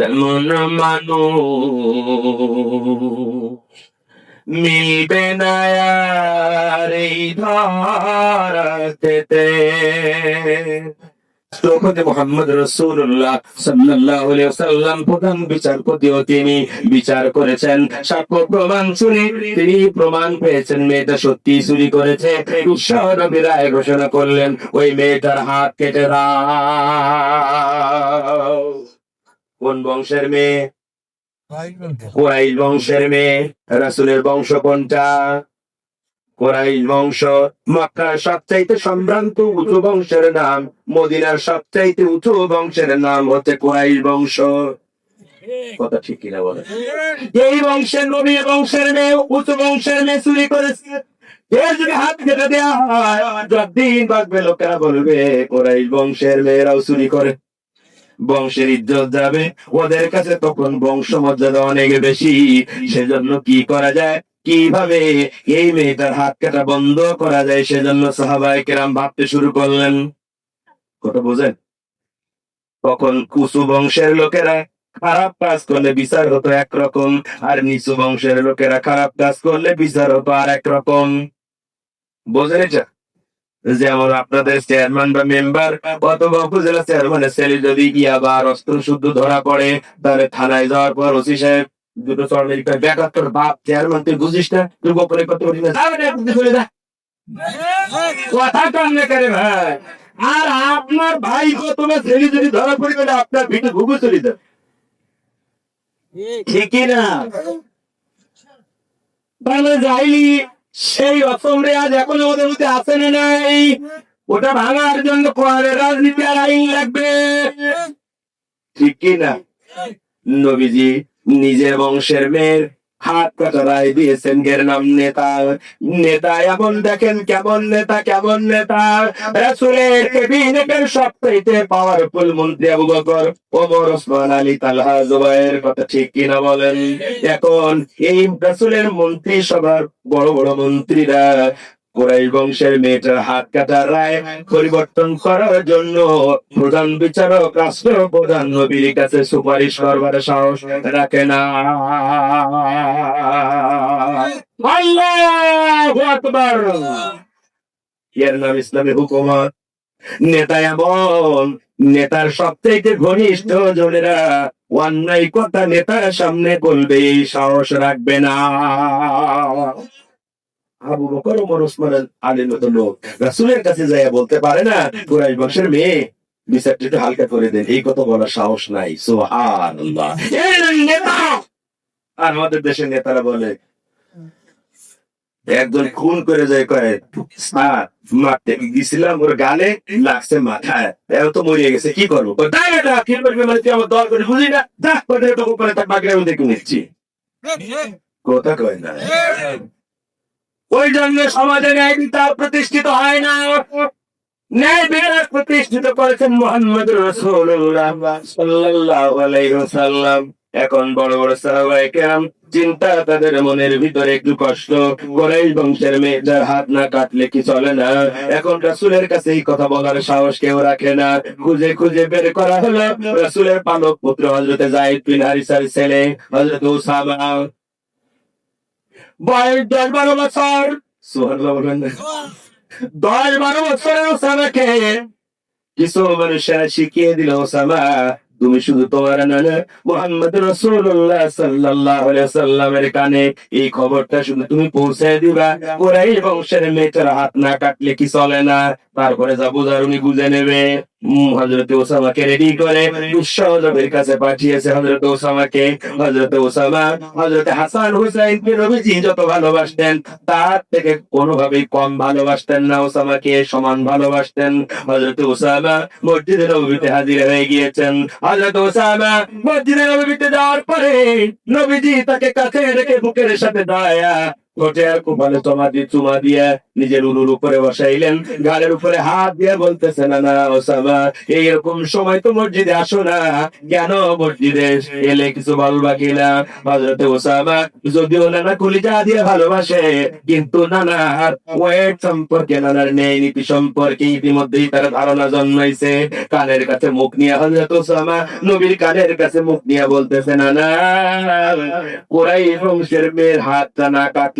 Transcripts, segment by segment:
তেমন মানুষ মিলবে না এই ধরাতে রাষ্ট্রপতি মোহাম্মদ রসুল্লাহ সাল্লাল্লাহু আলাইহি ওয়াসাল্লাম প্রধান বিচারপতিও তিনি বিচার করেছেন। সাক্ষ্য প্রমাণ শুনে তিনি প্রমাণ পেয়েছেন, মেয়েটা সত্যি চুরি করেছে। উৎসাহ ঘোষণা করলেন, ওই মেয়েটার হাত কেটে দাও। কোন বংশের মেয়ে? কোরাইশ বংশের। মেয়ে। রাসূলের বংশ কোনটা? কোরাইশ বংশ। মক্কার সবচাইতে সম্ভ্রান্ত উঁচু বংশের নাম মদিনার সবচাইতে উঁচু বংশের নাম হচ্ছে কোরাইশ বংশ। কথা ঠিক কিনা বলে? এই বংশের নবী বংশের মেয়ে উঁচু বংশের মেয়ে চুরি করেছে। এর যদি হাত কেটে দেওয়া হয় যতদিন বাঁচবে লোকেরা বলবে কোরাইশ বংশের মেয়েরাও চুরি করে। বংশের ইজ্জত যাবে, ওদের কাছে তখন বংশ মর্যাদা অনেক বেশি। সেজন্য কি করা যায়? কীভাবে এই মেয়েটার হাত কাটা বন্ধ করা যায়? সেজন্য সাহাবাই কেরাম ভাবতে শুরু করলেন। কথা বোঝেন? তখন কুসু বংশের লোকেরা খারাপ কাজ করলে বিচার হতো একরকম, আর নিচু বংশের লোকেরা খারাপ কাজ করলে বিচার হতো আর একরকম বোঝেন এটা? যেমন আপনাদের চেয়ারম্যান বা মেম্বার অথবা উপজেলা চেয়ারম্যানের ছেলে যদি ইয়া বা অস্ত্র শুদ্ধ ধরা পড়ে তাহলে থানায় যাওয়ার পর ওসি সাহেব দুটো চড়মের বেকার তোর বাপ চেয়ারম্যান তুই বুঝিস না? তুই গোপনে করিস না চলে যা। কথা কান্নে করে ভাই? আর আপনার ভাই তোমার ছেলে যদি ধরা পড়ে গেলে আপনার ভিটে ঘুঘু চলে যাবে। ঠিকই না? তাহলে যাইলি। সেই অসমরে আজ এখন ওদের মধ্যে আসে না নাই? ওটা ভাঙার জন্য রাজনীতি আর আইন লাগবে। ঠিক কি না? নবীজি নিজের বংশের মেয়ের হাত কতরাই দিয়েছেন গের নাম নেতা। নেতা এমন দেখেন কেমন নেতা কেমন নেতা। রাসুলের ক্যাবিনেটের সবচাইতে পাওয়ারফুল মন্ত্রী আবু বকর, ওমর ওসমান আলী তালহা কথা ঠিক কিনা বলেন? এখন এই রাসুলের মন্ত্রী সভার বড় বড় মন্ত্রীরা কোরাই বংশের মেয়েটার হাত কাটার রায় পরিবর্তন করার জন্য প্রধান বিচারক, রাষ্ট্র প্রধান নবীর কাছে সুপারিশ করবার সাহস রাখে না। এর নাম ইসলামী হুকুমত। নেতা এমন নেতার সবথেকে ঘনিষ্ঠ জনেরা অন্যায় কথা নেতার সামনে বলবে সাহস রাখবে না। আবু বকর ওমর ওসমান আলীর মতো লোক। রাসূলের কাছে যাইয়া বলতে পারে না কুরাইশ বংশের মেয়ে বিচারটা একটু হালকা করে দেন এই কথা বলার সাহস নাই। আর আমাদের দেশের নেতারা বলে একজন খুন করে যায় কয়ে স্যার মারতে গেছিলাম ওর গালে লাগছে মাথায়। এও তো মরিয়ে গেছে কি করব? তাই এটা মানে তুই আমার দল করে বুঝি না? যা করে করে তার বাগড়ে দেখে নিচ্ছি কথা কয় না। ওই জন্য সমাজে ন্যায় বিচার প্রতিষ্ঠিত হয় না। ন্যায় বিচার প্রতিষ্ঠিত করেছেন মোহাম্মদ রসুল্লাহ এখন বড় বড় সাহাবায়ে কেরাম চিন্তা তাদের মনের ভিতরে একটু কষ্ট। কোরাইশ বংশের মেয়েদের হাত না কাটলে কি চলে না? এখন রাসূলের কাছে এই কথা বলার সাহস কেউ রাখে না। খুঁজে খুঁজে বের করা হলো রাসূলের পালক পুত্র হযরতে যায়েদ বিন হারিসার ছেলে, হযরত উসামা। বয়স দশ বারো বছর। দশ বারো বছরের ওসামাকে কিছু মানুষেরা শিখিয়ে দিল ওসামা তুমি শুধু তোমার নানা মোহাম্মদ রসুল্লাহ আলাইহি সাল্লামের কানে এই খবরটা শুধু তুমি পৌঁছে দিবা। ওরাই বংশের মেয়েটার হাত না কাটলে কি চলে না? তারপরে যা বুঝার উনি বুঝে নেবে। হজরত ওসামাকে রেডি করে দুঃসহজবের কাছে পাঠিয়েছে হজরত ওসামাকে। হজরত ওসামা হজরত হাসান হুসাইন নবীজি যত ভালোবাসতেন, তার থেকে কোনোভাবেই কম ভালোবাসতেন না ওসামাকে, সমান ভালোবাসতেন। হজরত ওসামা মসজিদে নবীতে হাজির হয়ে গিয়েছেন। হজরত ওসামা মসজিদে নবীতে যাওয়ার পরে নবীজি তাকে কাছে রেখে বুকের সাথে দাঁড়ায়া আর না না না। যদিও নানা কলিজা দিয়ে ভালোবাসে, কিন্তু নানার ওয়েট সম্পর্কে, নানার নেই নীতি সম্পর্কে ইতিমধ্যেই তার ধারণা জন্মাইছে। কানের কাছে মুখ নিয়ে হজরত ওসামা নবীর কানের কাছে মুখ নিয়ে বলতেছে, নানা কোরাই বংশের মেয়ের হাতটা না কাটলে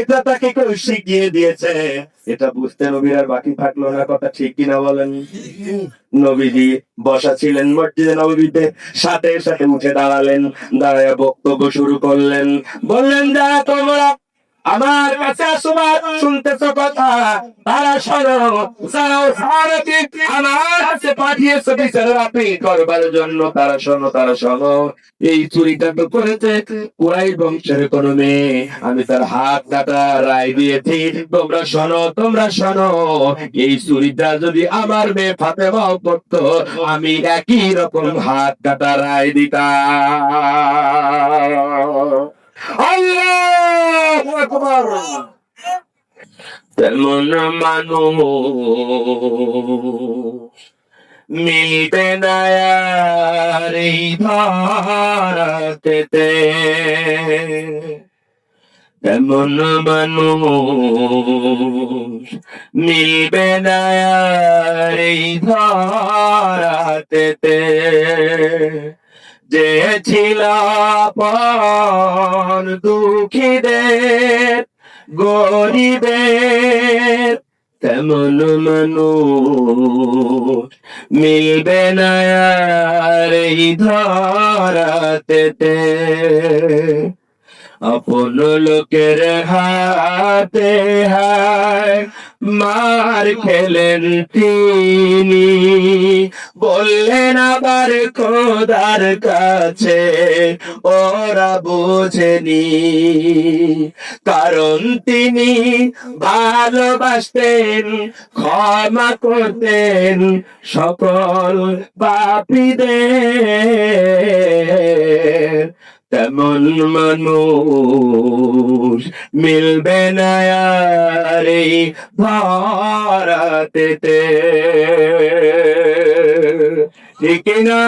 এটা তাকে কেউ শিখিয়ে দিয়েছে। এটা বুঝতে নবীর আর বাকি থাকল না, কথা ঠিক কিনা বলেন? নবীজি বসা ছিলেন মসজিদে নবীতে সাথে সাথে উঠে দাঁড়ালেন, দাঁড়ায় বক্তব্য শুরু করলেন। বললেন, যা তোমরা আমার কাছে আসবার, শুনতেছ কথা? তারা শোনো যারা সারথি আমার কাছে পাঠিয়েছে বিচার আপনি করবার জন্য, তারা শোনো তারা শোনো এই চুরিটা তো করেছে। কুরাই বংশের কোন মেয়ে, আমি তার হাত কাটা রায় দিয়েছি। তোমরা শোনো তোমরা শোনো এই চুরিটা যদি আমার মেয়ে ফাতেমাও করতো, আমি একই রকম হাত কাটা রায় দিতাম। আল্লাহু আকবার তেমন মানুষ মিলবে না এই ভারতেতে তেমন মানুষ মিলবে না এই ভারতেতে যে ছিল দুঃখীদের, গরিবের তেমন মানুষ মিলবে না এই ধরাতে আপন লোকের হাতে হায় মার খেলেন তিনি বললেন আবার খোদার কাছে ওরা বোঝেনি। কারণ তিনি ভালোবাসতেন ক্ষমা করতেন সকল পাপীদের। তেমন মানুষ মিলবে না এই ভারতেতে ঠিক না